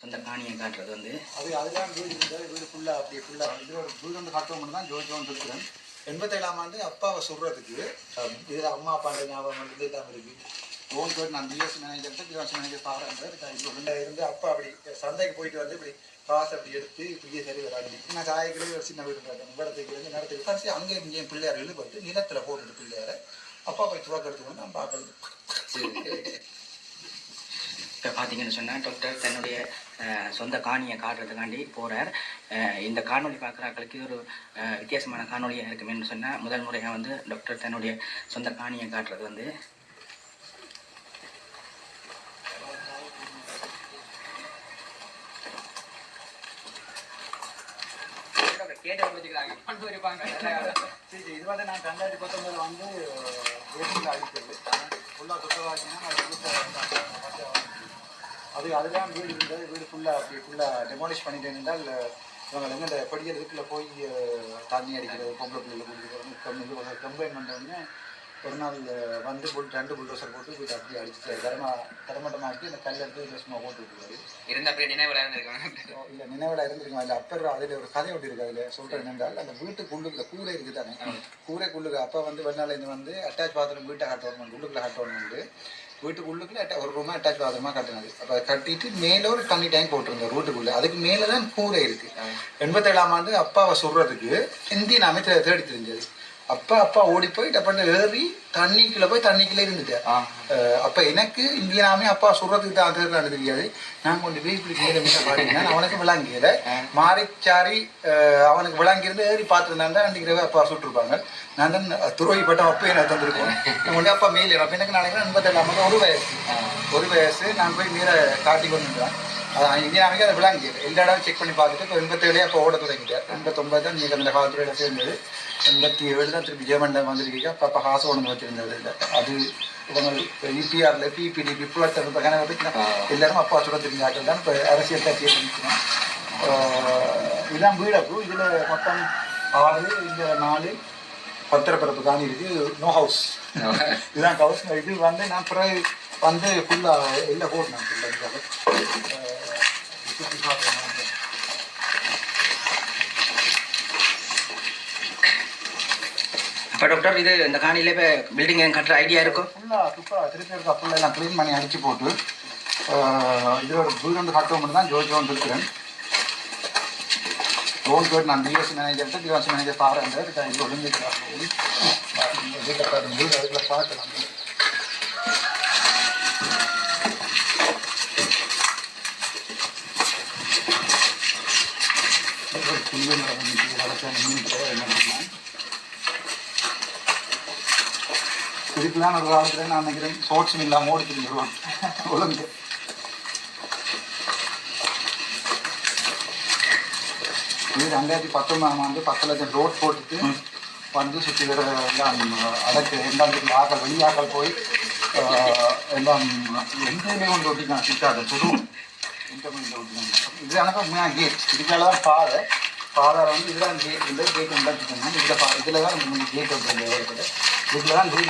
சொந்த காணியை காட்டுறது வந்து அது அதுதான் வீடு இருந்தது. வீடு ஃபுல்லாக அப்படி ஃபுல்லாக இது ஒரு வீடு வந்து கட்டணும் தான் ஜோதி வந்து இருக்கிறேன். எண்பத்தேழாம் ஆண்டு அப்பாவை சொல்கிறதுக்கு இது அம்மா அப்பாண்ட ஞாபகம் வந்து எல்லாம் இருக்கு. ஓன் போய் நான் பிஎஸ் மேனேஜர் பிஎஸ் மேனேஜர் உள்ள இருந்து அப்பா அப்படி சந்தைக்கு போயிட்டு வந்து இப்படி காசு அப்படி எடுத்து இப்படியே சரி வராது. நான் காய்கறி ஒரு சின்ன வீடு பார்த்தேன் இடத்துக்கு வந்து நடத்துக்கு கடைசி அங்கே இங்கே பிள்ளையார் இழுபட்டு நிலத்தில் போட்டுட்டு பிள்ளையார அப்பா போய் துவக்கிறதுக்கு வந்து நான் பார்க்கறது. இப்போ பார்த்தீங்கன்னு சொன்னால் டாக்டர் தன்னுடைய சொந்த காணியை காட்டுறதுக்காண்டி போகிறார் இந்த காணொளி பார்க்குறாக்களுக்கு ஒரு வித்தியாசமான காணொலியாக இருக்குமேன்னு சொன்னால் முதல் முறையாக வந்து டாக்டர் தன்னுடைய சொந்த காணியை காட்டுறது வந்து இது வந்து நான் ரெண்டாயிரத்தி பத்தொன்பதுல வந்து தேசியில் அது அதுதான் வீடு இருந்தது. வீடு ஃபுல்லாக அப்படி ஃபுல்லாக டெமாலிஷ் பண்ணிட்டேன் என்றால் இவங்க எங்கே இந்த படிக்கிற இதுக்குள்ள போய் தண்ணி அடிக்கிறது பொம்பளை பிள்ளைகளை குடிக்கிறது கம்பெயின் பண்ணோடனே ஒரு நாள் வந்து புல் ரெண்டு புல்டோசர் போட்டு வீட்டை அப்படியே அடிச்சுட்டு தரமா தரமட்டமாக்கி அந்த கல் எடுத்து விசமாக போட்டு விட்டுருவாரு இருந்த அப்படியே நினைவுல இருந்திருக்காங்க இல்ல நினைவில் இருந்திருக்கும். அதில் அப்பர் அதில் ஒரு கதை ஒட்டி இருக்கு அதில். சொல்கிறேன் என்றால் அந்த வீட்டுக்குள்ளுக்குள்ள கூரை இருக்குது தானே கூரைக்குள்ளுக்கு அப்பா வந்து வெளிநாலேருந்து வந்து அட்டாச் பாத்ரூம் வீட்டை கட்டணும் உள்ளுக்குள்ள கட்டணும் வந்து வீட்டுக்கு உள்ளுக்குள்ள ஒரு ரூமா அட்டாச் பாத்ரூமாக கட்டினது. அப்போ கட்டிட்டு மேலே ஒரு தண்ணி டேங்க் போட்டிருந்தோம் வீட்டுக்குள்ளே. அதுக்கு மேலே தான் கூரை இருக்கு. எண்பத்தேழாம் ஆண்டு அப்பாவை சொல்கிறதுக்கு இந்தியன் அமைச்சர் தேடி தெரிஞ்சது அப்பா அப்பா ஓடி போய் டப்பன்னு ஏறி தண்ணிக்குள்ள போய் தண்ணிக்குள்ளே இருந்துட்டார் அஹ் அப்ப எனக்கு இந்தியாமே அப்பா சொல்றதுக்கு தான் அது தெரியாது. நான் கொண்டு போய் இப்படி மேல மீட்ட பாடினேன். அவனுக்கு விளங்கியல மாறிச்சாரி அவனுக்கு விளங்கியிருந்து ஏறி பார்த்துருந்தாண்டா அன்றைக்கு அப்பா சுட்டிருப்பாங்க. நான் தான் துரோகிப்பட்ட அப்பா என்ன தந்திருக்கேன் கொண்டு அப்பா மேலே அப்போ எனக்கு நாளைக்கு எண்பத்தேழாம் ஒரு வயசு. ஒரு வயசு நான் போய் மீற காட்டி கொண்டு அதான் இந்தியாவுக்கு அதை விளங்கியது. எல்லா இடம் செக் பண்ணி பார்த்துட்டு இப்போ எண்பத்தேழே அப்போ ஓட தொடங்கிட்டார் எண்பத்தொம்பது தான் நீங்கள் அந்த காலத்துறையில் சேர்ந்தது. எண்பத்தி ஏழு தான் திருப்பி ஜெயமண்டம் வந்திருக்கீங்க. அப்போ அப்போ காசு ஒன்று வச்சிருந்தது இல்லை அது இவங்க இபிஆரில் பிபிடிபி புலத்தர் இப்போ கணக்கு எல்லாரும் அப்பா சுட தெரிஞ்சாக்கள் தான். இப்போ அரசியல் கட்சியை நிற்கிறோம் இதுதான் வீடப்பு. இதில் மொத்தம் ஆறு இந்த நாலு பத்திரப்பிறப்பு காணி இருக்கு. நோ ஹவுஸ் இதுதான் ஹவுஸ் இது வந்து நான் பிறகு வந்து ஃபுல்லாக எல்லாம் போட்டேன் ஃபுல்லாக சுற்றி பார்க்குறேன் அப்போ டாக்டர் இது இந்த காணியில் இப்போ பில்டிங் எதுவும் கட்டுற ஐடியா இருக்கும் ஃபுல்லாக துப்பா திருப்பி இருக்க ஃபுல்லாக எல்லாம் க்ளீன் பண்ணி அடித்து போட்டு ஆஹ் இது ஒரு வீடு வந்து கட்ட மட்டும் தான் ஜோதி வந்து இருக்கிறேன் லோன் போயிட்டு நான் பிஎஸ் மேனேஜர்கிட்ட பிஎஸ் மேனேஜர் பாருங்க இது ஒழுங்கு வீடு பார்க்கலாம். புளிய மீன் கூட என்ன இதுக்கெல்லாம் ஒரு காலத்தில் நான் நினைக்கிறேன் ஸ்போர்ட்ஸ் இல்லாமல் ஓடி திரும்பிடுவான் ஒழுங்கு இது ரெண்டாயிரத்தி பத்தொன்பதாம் ஆண்டு பத்து லட்சம் ரோட் போட்டுட்டு வந்து சுற்றி வர எல்லாம் அடக்கு எல்லாம் ஆக்கள் வெளியாக்கள் போய் எல்லாம் எங்கேயுமே கொண்டு ஒட்டிக்கலாம் சிக்காது புது எந்த கொண்டு ஒட்டிக்கலாம் இது எனக்கு உண்மையாக கேட் இதுக்கால பாதை பாதை வந்து இதுதான் கேட் இந்த கேட் உண்டாச்சுக்கணும் இதில் இதில் தான் கேட் விட்டுருந்தது இதில் தான்